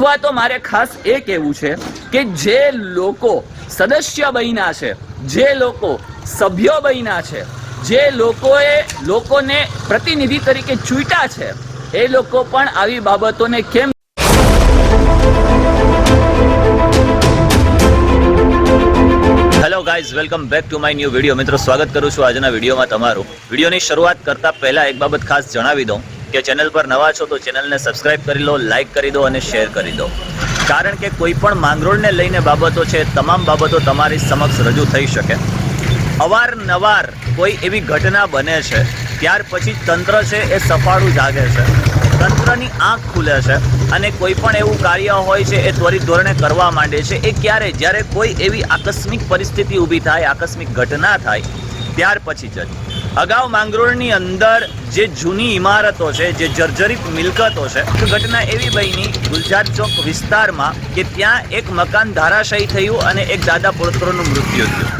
અથવા તો મારે ખાસ એ કહેવું છે કે જે લોકો સદસ્ય બન્યા છે, જે લોકો સભ્યો બન્યા છે, જે લોકોએ લોકોને પ્રતિનિધિ તરીકે ચૂંટ્યા છે, એ લોકો પણ આવી બાબતોને કેમ hello guys welcome back to my new video મિત્રો, સ્વાગત કરું છું આજના વિડીયોમાં તમારું. વિડીયોની શરૂઆત કરતા પહેલા એક બાબત ખાસ જણાવી દઉં. કે ચેનલ પર નવા છો તો ચેનલને સબસ્ક્રાઇબ કરી લો લાઇક કરી દો અને શેર કરી દો. કારણ કે કોઈ પણ માંગરોળને લઈને બાબતો છે, તમામ બાબતો તમારી સમક્ષ રજૂ થઈ શકે. અવારનવાર કોઈ એવી ઘટના બને છે, ત્યાર પછી તંત્ર છે એ સફાળું જાગે છે. તંત્રની આંખ ખુલે છે અને કોઈ પણ એવું કાર્ય હોય છે એ ત્વરિત ધોરણે કરવા માંડે છે, એ ક્યારે, જ્યારે કોઈ એવી આકસ્મિક પરિસ્થિતિ ઊભી થાય, આકસ્મિક ઘટના થાય, ત્યાર પછી જ. અગાઉ માંગરોળની અંદર જે જૂની ઇમારતો છે, જે જર્જરિત મિલકતો છે ઘટના એવી બની ગુલજાર ચોક વિસ્તારમાં કે ત્યાં એક મકાન ધારાશાયી થયું અને એક દાદા પુત્રનું મૃત્યુ થયું.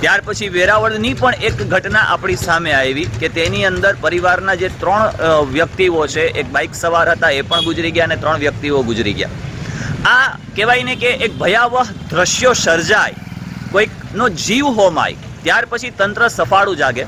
ત્યાર પછી વેરાવળની પણ એક ઘટના આપણી સામે આવી કે તેની અંદર પરિવારના જે ત્રણ વ્યક્તિઓ છે, એક બાઇક સવાર હતા, એ પણ ગુજરી ગયા અને ત્રણ વ્યક્તિઓ ગુજરી ગયા. આ કહેવાય ને કે એક ભયાવહ દ્રશ્યો સર્જાય. કોઈકનો જીવ હોમાય. ત્યાર પછી તંત્ર સફાળું જાગે.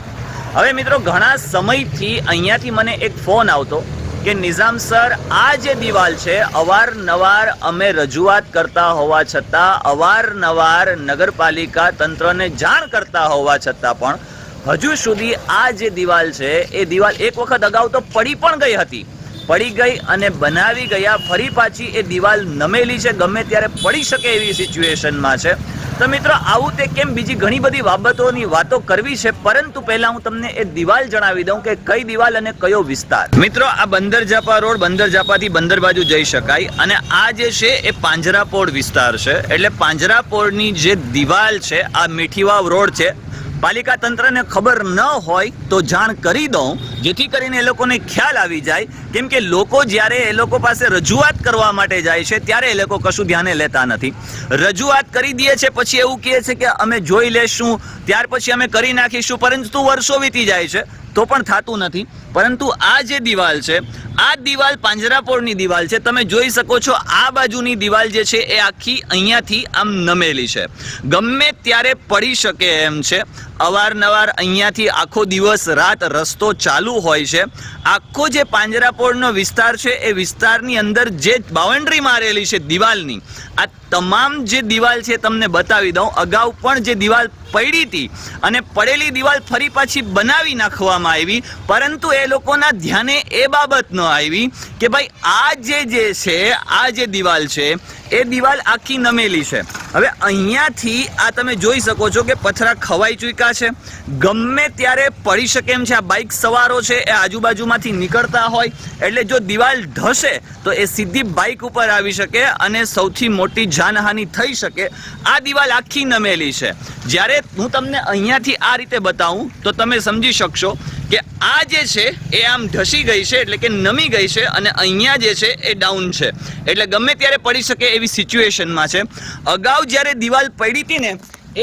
હવે મિત્રો, ઘણા સમયથી અહીંયાથી મને એક ફોન આવતો કે, નિઝામ સર, આ જે દિવાલ છે, અવારનવાર અમે રજૂઆત કરતા હોવા છતાં, અવારનવાર નગરપાલિકા તંત્રને જાણ કરતા હોવા છતાં પણ, હજુ સુધી આ જે દિવાલ છે, એ દિવાલ એક વખત અગાઉ તો પડી પણ ગઈ હતી. પડી ગઈ અને બનાવી ગયા, ફરી પાછી એ દિવાલ નમેલી છે, ગમે ત્યારે પડી શકે એવી સિચ્યુએશનમાં છે. તો મિત્રો, આવું તે કેમ? બીજી ઘણી બધી બાબતોની વાતો કરવી છે, પરંતુ પહેલા હું તમને એ દિવાલ જણાવી દઉં કે કઈ દિવાલ અને કયો વિસ્તાર. મિત્રો, આ બંદર જાપા રોડ બંદર જાપાથી બંદર બાજુ જઈ શકાય અને આ જે છે, એ પાંજરાપોળ વિસ્તાર છે. એટલે પાંજરાપોળની જે દિવાલ છે, આ મીઠીવાવ રોડ છે, પાલિકા તંત્રને ખબર ન હોય તો જાણ કરી દઉં જેથી કરીને એ લોકોને ખ્યાલ આવી જાય, કેમ કે લોકો જ્યારે એ લોકો પાસે રજૂઆત કરવા માટે જાય છે, ત્યારે એ લોકો કશું ધ્યાને લેતા નથી. રજૂઆત કરી દે છે, પછી એવું કહે છે કે અમે જોઈ લેશું, ત્યાર પછી અમે કરી નાખીશું, પરંતુ વર્ષો વીતી જાય છે, તો પણ થતું નથી. પરંતુ આ જે દિવાલ છે, આ દિવાલ પાંજરાપોળની દિવાલ છે, તમે જોઈ શકો છો, આ બાજુની દિવાલ જે છે, એ આખી અહીંયાથી આમ નમેલી છે. ગમે ત્યારે પડી શકે એમ છે અવારનવાર અહીંયાથી આખો દિવસ રાત રસ્તો ચાલુ હોય છે. આખો જે પાંજરાપોળનો વિસ્તાર છે, એ વિસ્તારની અંદર જે બાઉન્ડ્રી મારેલી છે દિવાલની, આ તમામ જે દિવાલ છે તમને બતાવી દઉં. અગાઉ પણ જે દિવાલ પડી હતી અને પડેલી દિવાલ ફરી પાછી બનાવી નાખવામાં આવી, પરંતુ એ લોકોના ધ્યાને એ બાબત ન આવી કે ભાઈ, આ જે જે છે, આ જે દિવાલ છે, એ દિવાલ આખી નમેલી છે. હવે અહીંયાથી આ તમે જોઈ શકો છો કે પથરા ખવાઈ ચૂક્યા છે. ગમે ત્યારે પડી શકે એમ છે, આ બાઇક સવારો છે, એ આજુબાજુમાંથી નીકળતા હોય, એટલે જો દિવાલ ઢસે તો એ સીધી બાઇક ઉપર આવી શકે અને સૌથી મોટી જાનહાનિ થઈ શકે, આ દિવાલ આખી નમેલી છે. જ્યારે હું તમને અહીંયાથી આ રીતે બતાવું, તો તમે સમજી શકશો કે આ જે છે, એ આમ ઢસી ગઈ છે, એટલે કે નમી ગઈ છે, અને અહીંયા જે છે, એ ડાઉન છે. એટલે ગમે ત્યારે પડી શકે એવી સિચ્યુએશનમાં છે. અગાઉ જ્યારે દિવાલ પડી હતી ને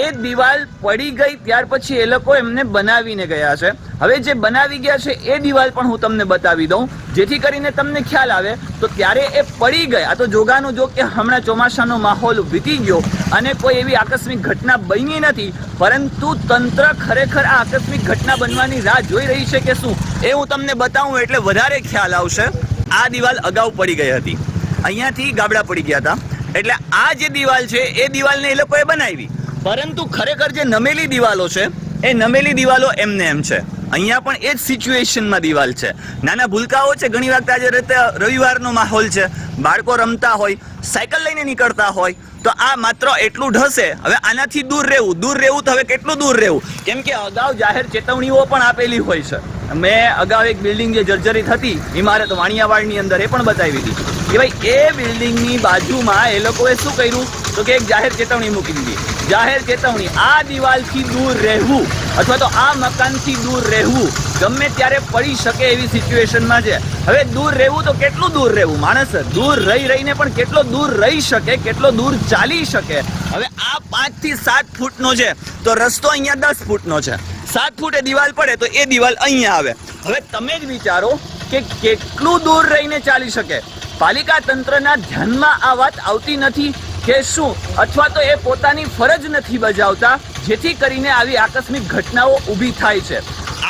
એ દિવાલ પડી ગઈ ત્યાર પછી એ લોકો એમને બનાવીને ગયા છે. હવે જે બનાવી ગયા છે એ દિવાલ પણ હું તમને બતાવી દઉં. જેથી કરીને તમને ખ્યાલ આવે, તો ત્યારે એ પડી ગઈ આ તો જોગાનું જો કે હમણાં ચોમાસાનો માહોલ વીતી ગયો અને કોઈ એવી આકસ્મિક ઘટના બની નથી, પરંતુ તંત્ર ખરેખર આ આકસ્મિક ઘટના બનવાની રાહ જોઈ રહી છે કે શું? એ હું તમને બતાવું એટલે વધારે ખ્યાલ આવશે. આ દિવાલ અગાઉ પડી ગઈ હતી. અહીંયાથી ગાબડા પડી ગયા હતા. એટલે આ જે દિવાલ છે, એ દિવાલને એ લોકોએ બનાવી. પરંતુ ખરેખર જે નમેલી દિવાલો છે, એ નમેલી દિવાલો એમને એમ છે. અહીંયા પણ એ જ સિચ્યુએશનમાં દિવાલ છે. નાના ભૂલકાઓ છે, ઘણી વખત આજે રીતે, રવિવારનો માહોલ છે. બાળકો રમતા હોય, સાયકલ લઈને નીકળતા હોય, તો આ માત્ર એટલું ઢસે હવે આનાથી દૂર રહેવું દૂર રહેવું તો હવે કેટલું દૂર રહેવું? કેમ કે અગાઉ જાહેર ચેતવણીઓ પણ આપેલી હોય છે. મેં અગાઉ એક બિલ્ડિંગ જે જર્જરિત હતી, ઇમારત વાણિયાવાડની અંદર, એ પણ બતાવી હતી કે ભાઈ, એ બિલ્ડિંગની બાજુમાં એ લોકોએ શું કર્યું? તો કે એક જાહેર ચેતવણી મૂકી દીધી. જાહેર ચેતવણી, આ દિવાલથી દૂર રહેવું અથવા તો આ મકાનથી દૂર રહેવું ગમે ત્યારે પડી શકે એવી સિચ્યુએશનમાં છે. હવે દૂર રહેવું તો કેટલું દૂર રહેવું? માણસ દૂર રહી રહીને પણ કેટલો દૂર રહી શકે, કેટલો દૂર ચાલી શકે? હવે આ પાંચથી સાત ફૂટનો છે, તો રસ્તો અહીંયા દસ ફૂટનો છે. સાત ફૂટે દિવાલ પડે તો એ દિવાલ અહીંયા આવે. હવે તમે જ વિચારો કે કેટલું દૂર રહીને ચાલી શકે? પાલિકા તંત્રના ધ્યાનમાં આ વાત આવતી નથી. કે શું અથવા તો એ પોતાની ફરજ નથી બજાવતા, જેથી કરીને આવી આકસ્મિક ઘટનાઓ ઊભી થાય છે.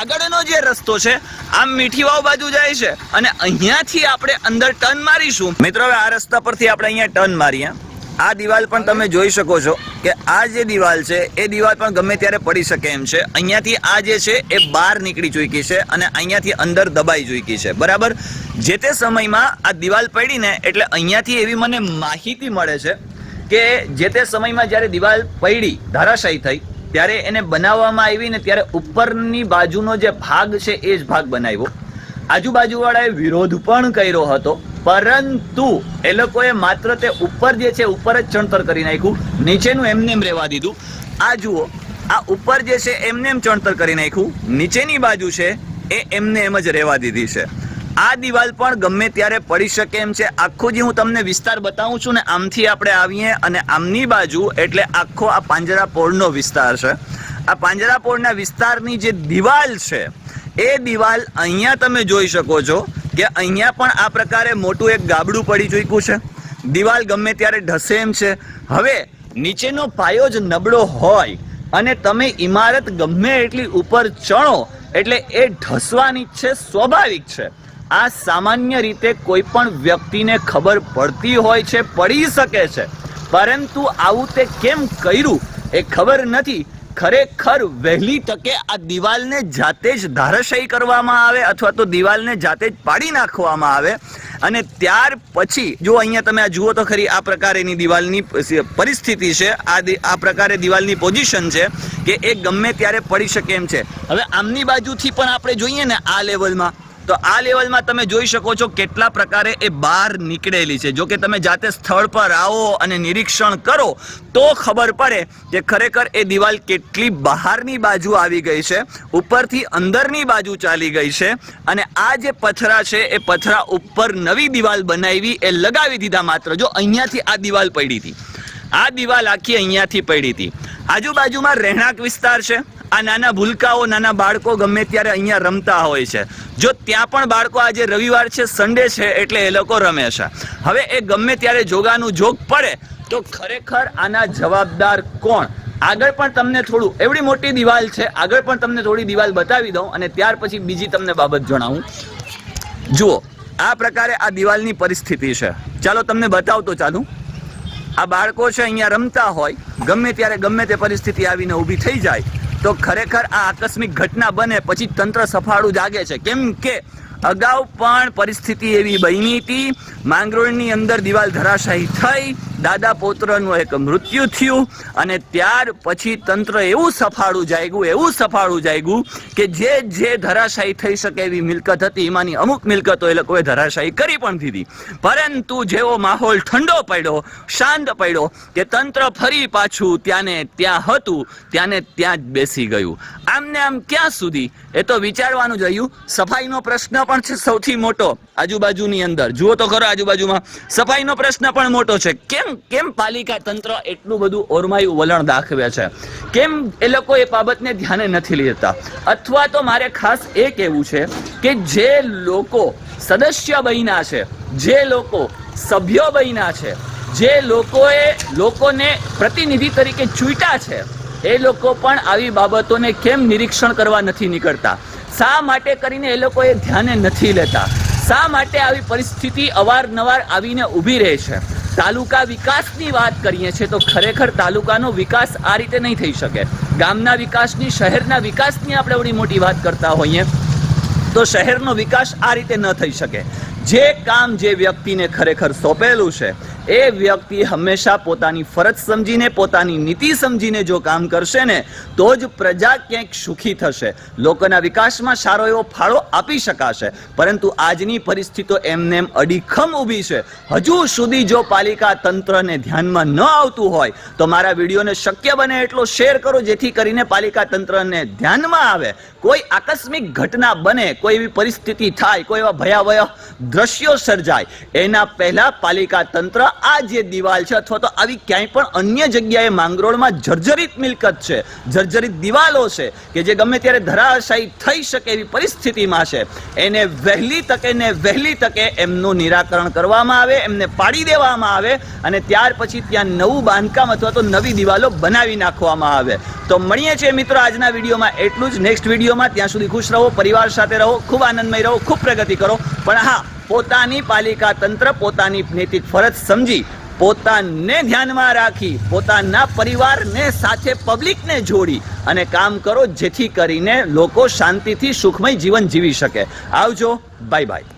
આગળનો જે રસ્તો છે, આમ મીઠી વાવ બાજુ જાય છે અને અહીંયાથી આપણે અંદર ટર્ન મારીશું. મિત્રો, હવે આ રસ્તા પરથી આપણે અહીંયા ટર્ન મારીએ. આ દિવાલ પણ તમે જોઈ શકો છો કે આ જે દિવાલ છે, એ દિવાલ પણ ગમે ત્યારે પડી શકે એમ છે. અહીંયાથી આ જે છે, એ બહાર નીકળી ચૂકી છે અને અહીંયાથી અંદર દબાઈ ચૂકી છે. બરાબર? જે તે સમયમાં આ દિવાલ પડીને, એટલે અહીંયાથી એવી મને માહિતી મળે છે કે જે તે સમયમાં જ્યારે દિવાલ પડી ધારાશાયી થઈ, ત્યારે એને બનાવવામાં આવી ને ત્યારે ઉપરની બાજુનો જે ભાગ છે એ જ ભાગ બનાવ્યો. આજુબાજુવાળાએ વિરોધ પણ કર્યો હતો, પરંતુ એ લોકોએ માત્ર તે ઉપર જે છે, ઉપર જ ચણતર કરી નાખ્યું, નીચેનું એમને એમ રહેવા દીધું. આ જુઓ, આ ઉપર જે છે, એમને એમ ચણતર કરી નાખ્યું, નીચેની બાજુ છે, એ એમને એમ જ રહેવા દીધી છે. આ દિવાલ પણ ગમે ત્યારે પડી શકે એમ છે. આખું જે હું તમને વિસ્તાર બતાવું છું ને, આમથી આપણે આવીએ અને આમની બાજુ એટલે આખો આ પાંજરાપોળનો વિસ્તાર છે. આ પાંજરાપોળના વિસ્તારની જે દિવાલ છે, એ દિવાલ અહીંયા તમે જોઈ શકો છો કે અહીંયા પણ આ પ્રકારે મોટું એક ગાબડું પડી ચૂક્યું છે. દિવાલ ગમે ત્યારે ઢસે એમ છે. હવે, નીચેનો પાયો જ નબળો હોય અને તમે ઇમારત ગમે એટલી ઉપર ચણો એટલે એ ઢસવાની છે, સ્વાભાવિક છે. આ સામાન્ય રીતે કોઈ પણ વ્યક્તિને ખબર પડતી હોય છે, પડી શકે છે. પરંતુ આવું તે કેમ કર્યું એ ખબર નથી. ખરેખર વહેલી તકે આ દિવાલને જાતે જ ધારાશાયી કરવામાં આવે અથવા તો દિવાલને જાતે જ પાડી નાખવામાં આવે અને ત્યાર પછી, જો અહીંયા તમે આ જુઓ તો ખરી આ પ્રકારેની દિવાલની પરિસ્થિતિ છે. આ આ પ્રકારે દિવાલની પોઝિશન છે કે એ ગમે ત્યારે પડી શકે એમ છે. હવે આમની બાજુથી પણ આપણે જોઈએ ને આ લેવલમાં. તો આ લેવલમાં તમે જોઈ શકો છો કેટલા પ્રકારે એ બહાર નીકળેલી છે. જો કે તમે જાતે સ્થળ પર આવો અને નિરીક્ષણ કરો, તો ખબર પડે કે ખરેખર એ દિવાલ કેટલી બહારની બાજુ આવી ગઈ છે, ઉપરથી અંદરની બાજુ ચાલી ગઈ છે અને આ જે પથરા છે, એ પથરા ઉપર નવી દિવાલ બનાવી એ લગાવી દીધા માત્ર. જો અહીંયાથી આ દિવાલ પડી હતી. આ દિવાલ આખી અહીંયાથી પડી હતી. આજુબાજુમાં રહેણાંક વિસ્તાર છે. આ નાના ભૂલકાઓ, નાના બાળકો ગમે ત્યારે અહીંયા રમતા હોય છે. જો ત્યાં પણ બાળકો આજે રવિવાર છે સન્ડે છે, એટલે એ લોકો રમે છે. હવે એ ગમે ત્યારે જોગાનું જોગ પડે, તો ખરેખર આના જવાબદાર કોણ? આગળ પણ તમને થોડું, એવડી મોટી દિવાલ છે, આગળ પણ તમને થોડી દિવાલ બતાવી દઉં અને ત્યાર પછી બીજી તમને બાબત જણાવું. જુઓ, આ પ્રકારે આ દિવાલની પરિસ્થિતિ છે. ચાલો તમને બતાવતો ચાલુ. આ બાળકો છે અહીંયા રમતા હોય, ગમે ત્યારે ગમે તે પરિસ્થિતિ આવીને ઊભી થઈ જાય, તો ખરેખર આ આકસ્મિક ઘટના બને પછી તંત્ર સફાળું જાગે છે. કેમ કે અગાઉ પણ પરિસ્થિતિ એવી બની હતી, માંગરોળની અંદર દિવાલ ધરાશાયી થઈ દાદા પૌત્રનું એક મૃત્યુ થયું અને ત્યાર પછી તંત્ર એવું સફાળું જાગ્યું, એવું સફાળું જાગ્યું કે જે જે ધરાશાયી થઈ શકે એવી મિલકત હતી, એમાંની અમુક મિલકતો એ લોકોએ ધરાશાયી કરી પણ દીધી. પરંતુ જેવો માહોલ ઠંડો પડ્યો, શાંત પડ્યો કે તંત્ર ફરી પાછું ત્યાંને ત્યાં હતું, ત્યાંને ત્યાં જ બેસી ગયું. આમને આમ ક્યાં સુધી? એ તો વિચારવાનું જ રહ્યું. સફાઈનો પ્રશ્ન પણ છે સૌથી મોટો આજુબાજુની અંદર. જુઓ તો ખરો આજુબાજુમાં. સફાઈનો પ્રશ્ન પણ મોટો છે. કેમ કેમ પાલિકા તંત્ર એટલું બધું ઓરમાયું વલણ દાખવે છે? કેમ એ લોકો એ બાબતને ધ્યાને નથી લેતા? અથવા તો મારે ખાસ એ કહેવું છે કે જે લોકો સદસ્ય બન્યા છે, જે લોકો સભ્યો બન્યા છે, જે લોકોએ લોકોને પ્રતિનિધિ તરીકે ચૂંટ્યા છે, એ લોકો પણ આવી બાબતોને કેમ નિરીક્ષણ કરવા નથી નીકળતા? શા માટે કરીને એ લોકો એ ધ્યાને નથી લેતા? શા માટે આવી પરિસ્થિતિ અવારનવાર આવીને ઊભી રહે છે? તાલુકા વિકાસની વાત કરીએ છીએ તો ખરેખર તાલુકાનો વિકાસ આ રીતે નહીં થઈ શકે. ગામના વિકાસની, શહેરના વિકાસની આપણે એવડી મોટી વાત કરતા હોઈએ તો શહેરનો વિકાસ આ રીતે ન થઈ શકે. જે કામ જે વ્યક્તિને ખરેખર સોંપેલું છે એ વ્યક્તિ હંમેશા પોતાની ફરજ સમજીને, પોતાની નીતિ સમજીને જો કામ કરશે ને, તો જ પ્રજા ક્યાંક સુખી થશે. લોકોના વિકાસમાં સારો એવો ફાળો આપી શકાશે. પરંતુ આજની પરિસ્થિતિ એમને એમ અડીખમ ઊભી છે. હજુ સુધી જો પાલિકા તંત્રને ધ્યાનમાં ન આવતું હોય, તો મારા વિડીયોને શક્ય બને એટલો શેર કરો જેથી કરીને પાલિકા તંત્રને ધ્યાનમાં આવે. કોઈ આકસ્મિક ઘટના બને, કોઈ એવી પરિસ્થિતિ થાય, કોઈ એવા ભયાવહ દ્રશ્યો સર્જાય, એના પહેલા પાલિકા તંત્ર આ જે દિવાલ છે અથવા તો આવી ક્યાંય પણ અન્ય જગ્યાએ માંગરોળમાં જર્જરિત મિલકત છે, જર્જરિત દિવાલો છે, કે જે ગમે ત્યારે ધરાશાયી થઈ શકે એવી પરિસ્થિતિમાં છે, એને વહેલી તકે ને વહેલી તકે એમનું નિરાકરણ કરવામાં આવે, એમને પાડી દેવામાં આવે અને ત્યાર પછી ત્યાં નવું બાંધકામ અથવા તો નવી દિવાલો બનાવી નાખવામાં આવે. તો મળીએ છીએ મિત્રો આજના વિડીયોમાં. એટલું જ. નેક્સ્ટ વિડીયોમાં ત્યાં સુધી ખુશ રહો, પરિવાર સાથે રહો, ખૂબ આનંદમય રહો, ખૂબ પ્રગતિ કરો. પણ હા પોતાની પાલિકા તંત્ર, પોતાની નૈતિક ફરજ સમજી, પોતાને ધ્યાનમાં રાખી, પોતાના પરિવારને સાથે પબ્લિકને જોડી અને કામ કરો જેથી કરીને લોકો શાંતિથી સુખમય જીવન જીવી શકે. આવજો. Bye bye.